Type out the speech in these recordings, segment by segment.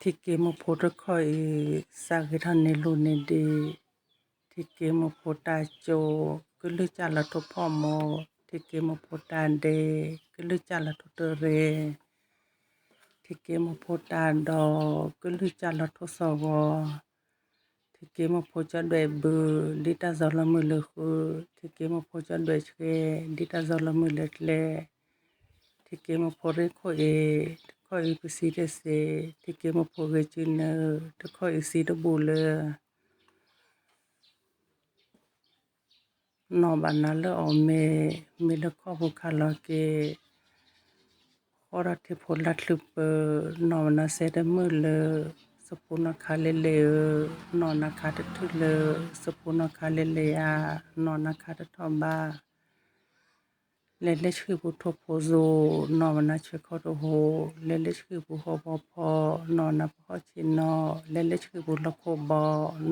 Tiki mo poto khoi sakithan ne đi ne de Tiki mo pota cho kulu chala to pomo Tiki mo pota de kulu chala to to re. Tiki mo pota do kulu chala to so go Tiki mo pocha dwe bu dita zola mu le khu. Tiki mo đi dwe chke dita zola mu le tle. Tiki mo pore rất e ข้อยปสีเดเสที่เกมาพอเกจินเนอร์ตะข้อยสีตะบูเลอนอบานนั้นเลอเมเมตะข้อบุคลาเกขอรัติผลลัดลึบเปนอนนาเซดมือเลยสปุนาคาเลเลอนอนนาคาตะทุเลอสปุนาคาเลเลยนอนนาคาตะทอมบ้า เล่นเล็กคือผู้ทบผู้จูนอนนะช่วยเขาดูหูเล่นเล็กคือผู้หอบพอนอนนะพ่อชินนอเล่นเล็กคือผู้ละโคบอ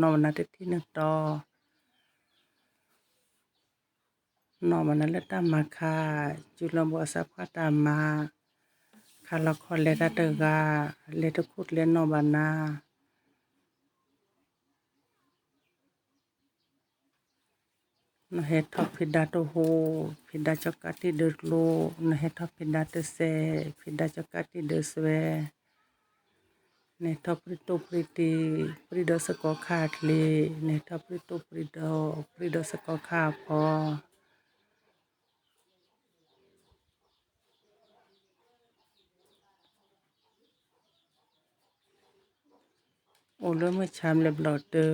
นอนนะเด็กที่หนึ่งต่อนอนนะเล่นตามมาค่ะจุลบัวสะพานตามมาค่ะละครเล่นตะเตกาเล่นตะคุดเล่นนอนนะ นะเฮทักพิดาโตโฮพิดาจักกาติเดือดโลนะเฮทักพิดาเตเซพิดาจักกาติเดือร์สเวเนทัพริโตปริติปริดสกอขาดเลเนทัพริโตปริดาปริดสกอขาพอ โอ้เริ่มมาชามแบบเราเตอ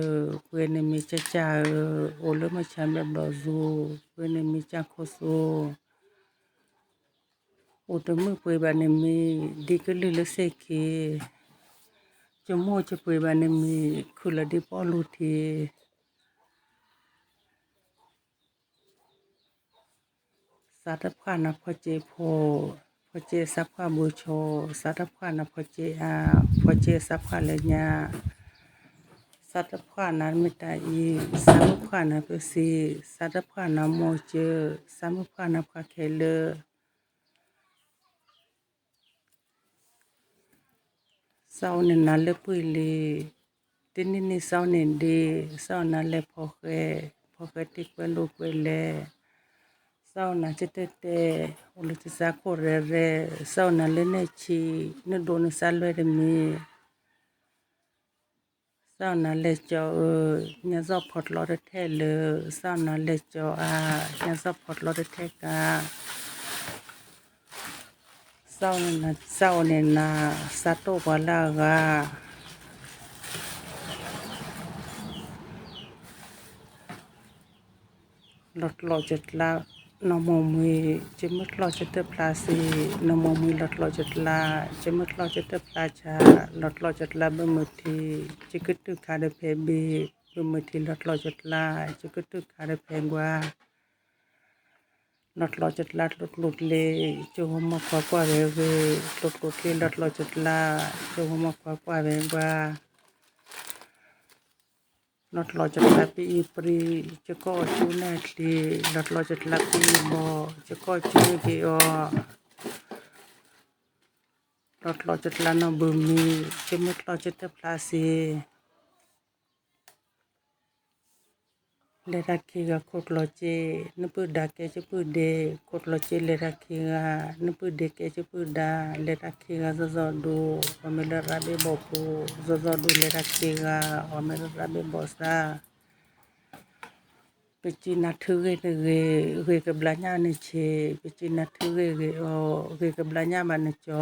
เพื่อนในมิจฉาเออโอ้เริ่มมาชามแบบเราซูเพื่อนในมิจฉาโคโซโอ้เติมมือเพื่อบานในมีดีก็เลยเลเซกีจมูกจะเพื่อบานในมีคือเราดีพอรู้ทีสาธุพานะพ่อเจพ่อพอเจสับข้าบูโชสัตว์ข้านะพอเจอาพอเจสับข้าเลยเนี่ย khê phò khê tích quê lô quê lệ sau na chết tê tê ô lô tê sa khô rê rê sau na lê nê chi nê đô nê sa lê rê mi สาวนาเลจอาออเนี่ยสอบพอดรอดแท้เลยสาวนาเลจออะเนี่ยสอบพอดรอดแท้กาสาวนาสาวเนี่ยนะสาโตบละกาลอดลอดจุดละ นมมือจะมุดลอจะเตปลาสีนมมือหลอดลอจัดลาจะมุดลอจะเตปลาชาหลอดลอจัดลาเบมือทีจะกึดตุขาเดเพบีเบมือทีหลอดลอจัดลาจะกึดตุขาเดเพงว่าหลอดลอจัดลาหลอดหลุดเลยจะหัวมาขวากว่าเวเวหลอดหลุดเลยหลอดลอจัดลาจะหัวมาขวากว่าเวว่า lotlocheklapi ipri cheko chune tli lotlocheklapi bo cheko chune ki o lotlochetlano bumi chemutlochete plasi le rakhiga kotloche nupu da ke che pu de kotloche le rakhiga nupu de ke che pu da le rakhiga zo zo du omela rabe bopu zo zo du le rakhiga omela rabe bosa pechi na thuge ge ge ke blanya ne che pechi na thuge ge o ge ke blanya ma ne cho